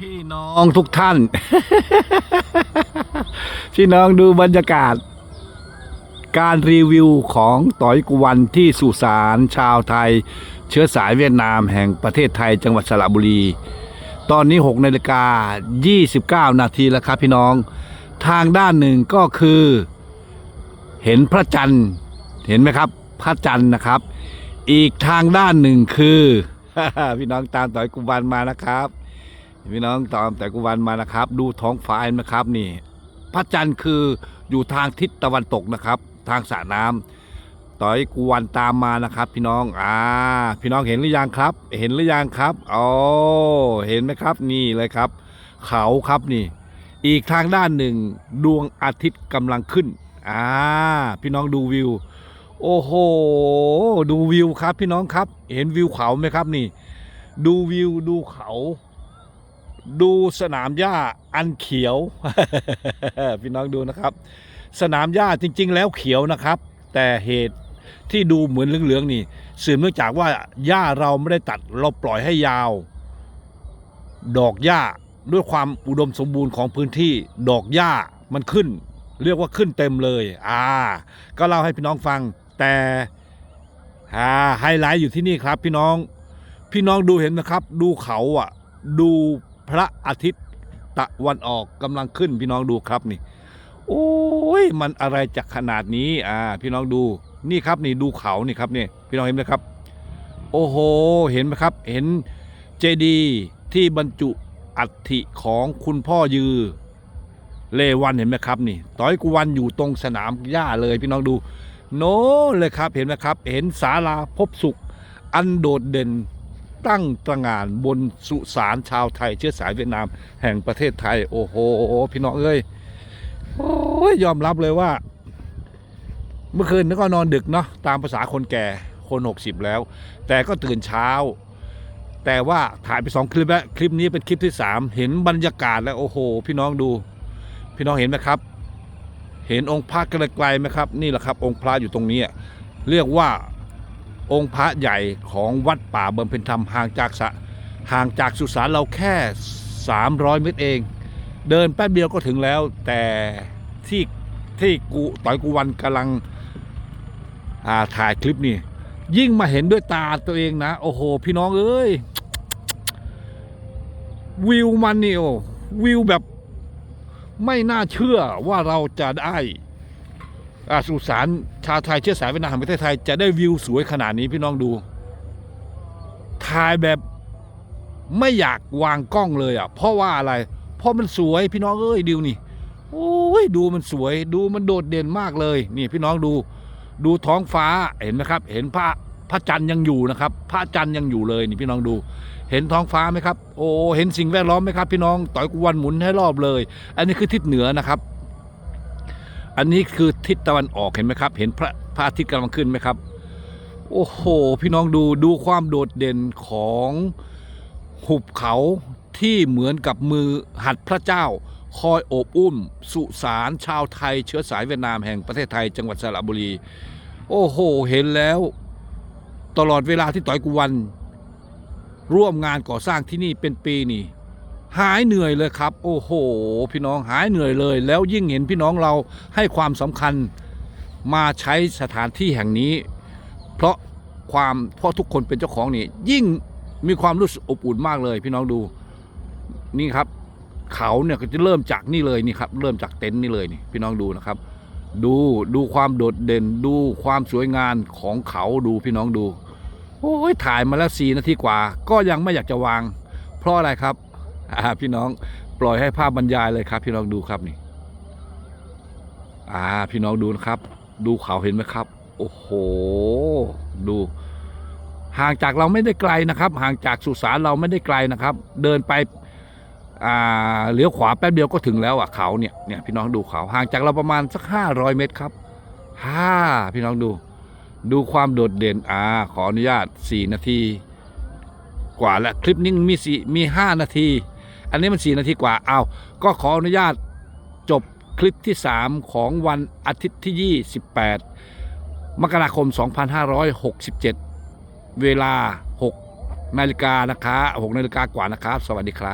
พี่น้องทุกท่าน พี่น้องดูบรรยากาศ การรีวิวของต่อยกุวันที่สุสานชาวไทย เชื้อสายเวียดนามแห่งประเทศไทยจังหวัดสระบุรี ตอนนี้6นาฬิกา 29 นาทีแล้วครับพี่น้อง ทางด้านหนึ่งก็คือ เห็นพระจันทร์เห็นไหมครับ พระจันทร์นะครับ อีกทางด้านหนึ่งคือ พี่น้องตามต่อยกุวันมานะครับ พี่น้องตามแต่กุวันมานะครับ ดูท้องฟ้านไหมครับนี่ พระจันทร์คืออยู่ทางทิศตะวันตกนะครับ ทางสระน้ำต่อยกุวันตามมานะครับ พี่น้องอ่าพี่น้องเห็นหรือยังครับ เห็นหรือยังครับอ๋อเห็นไหมครับนี่เลยครับ เขาครับนี่ อีกทางด้านหนึ่งดวงอาทิตย์กำลังขึ้นอ่าพี่น้องดูวิว โอ้โหดูวิวครับ พี่น้องครับ เห็นวิวเขาไหมครับนี่ ดูวิวดูเขา ดูสนามหญ้าอันเขียว พี่น้องดูนะครับ สนามหญ้าจริง ๆ แล้วเขียวนะครับ แต่เหตุที่ดูเหมือนเหลืองๆนี่สืบเนื่องจากว่าหญ้าเราไม่ได้ตัดเราปล่อยให้ยาว ดอกหญ้าด้วยความอุดมสมบูรณ์ของพื้นที่ดอกหญ้ามันขึ้น เรียกว่าขึ้นเต็มเลย อ่า ก็เล่าให้พี่น้องฟัง แต่ไฮไลท์อยู่ที่นี่ครับ พี่น้อง พี่น้องดูเห็นนะครับ ดูเขาอะ ดู พระอาทิตย์ตะวันออกกำลังขึ้นพี่น้องดูครับนี่ โอ้ยมันอะไรจากขนาดนี้ อ่า พี่น้องดูนี่ครับนี่ดูเขานี่ครับนี่พี่น้องเห็นไหมครับ โอ้โห เห็นไหมครับ เห็นเจดีย์ที่บรรจุอัฐิของคุณพ่อยือเลวันเห็นไหมครับนี่ต้อยกุวันอยู่ตรงสนามหญ้าเลยพี่น้องดู โน้เลยครับเห็นไหมครับ เห็นศาลาพบสุข อันโดดเด่น ตั้งตระหง่านบนสุสานชาวไทย เชื้อสายเวียดนาม แห่งประเทศไทย โอ้โห พี่น้องเอ้ยโอ้ยยอมรับเลยว่า เมื่อคืนนึกว่านอนดึกเนาะตามภาษาคนแก่คน60 แล้ว แต่ก็ตื่นเช้า แต่ว่าถ่ายไปสองคลิปแล้วคลิปนี้เป็นคลิปที่สามเห็นบรรยากาศแล้วโอ้โห พี่น้องดู พี่น้องเห็นไหมครับ เห็นองค์พระไกลๆไหมครับ นี่แหละครับ องค์พระอยู่ตรงนี้ เรียกว่า องค์พระใหญ่ของวัดป่าเบิ่มเพ็ญธรรมห่างจากสะห่างจากสุสานเราแค่ 300 เมตรเอง เดินแป๊บเดียวก็ถึงแล้ว แต่ที่ที่กูต่อยกูวันกำลังถ่ายคลิปนี่ ยิ่งมาเห็นด้วยตาตัวเองนะ โอ้โห พี่น้องเอ้ย วิวมันนี่โอ้วิวแบบไม่น่าเชื่อว่าเราจะได้อ สุสานชาวไทยเชื้อสายเวียดนามแห่งประเทศไทยจะได้วิวสวยขนาดนี้พี่น้องดู ถ่ายแบบไม่อยากวางกล้องเลยอะ เพราะว่าอะไร เพราะมันสวยพี่น้องเอ้ยดิวนี่โอ้ยดูมันสวยดูมันโดดเด่นมากเลย นี่พี่น้องดู ดูท้องฟ้าเห็นไหมครับ เห็นพระพระจันทร์ยังอยู่นะครับ พระจันทร์ยังอยู่เลยนี่พี่น้องดู เห็นท้องฟ้าไหมครับ โอ้เห็นสิ่งแวดล้อมไหมครับ พี่น้องต่อยกวนหมุนให้รอบเลย อันนี้คือทิศเหนือนะครับ อันนี้คือทิศตะวันออกเห็นไหมครับ เห็นพระพระอาทิตย์กำลังขึ้นไหมครับ โอ้โห พี่น้องดูดูความโดดเด่นของหุบเขาที่เหมือนกับมือหัดพระเจ้า คอยโอบอุ้ม สุสานชาวไทย เชื้อสายเวียดนามแห่งประเทศไทย จังหวัดสระบุรี โอ้โห เห็นแล้ว ตลอดเวลาที่ต่อยกุวัน ร่วมงานก่อสร้างที่นี่เป็นปีนี่ หายเหนื่อยเลยครับ โอ้โห พี่น้องหายเหนื่อยเลย แล้วยิ่งเห็นพี่น้องเราให้ความสำคัญมาใช้สถานที่แห่งนี้ เพราะความเพราะทุกคนเป็นเจ้าของนี่ยิ่งมีความรู้สึกอบอุ่นมากเลย พี่น้องดูนี่ครับ เขาเนี่ยก็จะเริ่มจากนี่เลยนี่ครับ เริ่มจากเต็นท์นี่เลยนี่พี่น้องดูนะครับ ดูดูความโดดเด่นดูความสวยงามของเขาดูพี่น้องดูโอ้ยถ่ายมาแล้วสี่นาทีกว่า ก็ยังไม่อยากจะวาง เพราะอะไรครับ พี่น้องปล่อยให้ภาพบรรยายเลยครับ พี่น้องดูครับนี่ อ่า พี่น้องดูนะครับ ดูเขาเห็นไหมครับ โอ้โห ดู ห่างจากเราไม่ได้ไกลนะครับ ห่างจากสุสานเราไม่ได้ไกลนะครับ เดินไปอ่าเลี้ยวขวาแป๊บเดียวก็ถึงแล้วอะเขาเนี่ยเนี่ยพี่น้องดูเขาห่างจากเราประมาณสักห้าร้อยเมตรครับห้าพี่น้องดู ดูความโดดเด่นอ่าขออนุญาต4นาที กว่าและคลิปนี้มีสี่มี5นาที อันนี้มัน 4 นาทีกว่าเอาก็ขออนุญาตจบคลิปที่ 3 ของวันอาทิตย์ที่ 28 มกราคม 2567 เวลา 6 นาฬิกานะคะ6นาฬิกากว่านะครับ สวัสดีครับ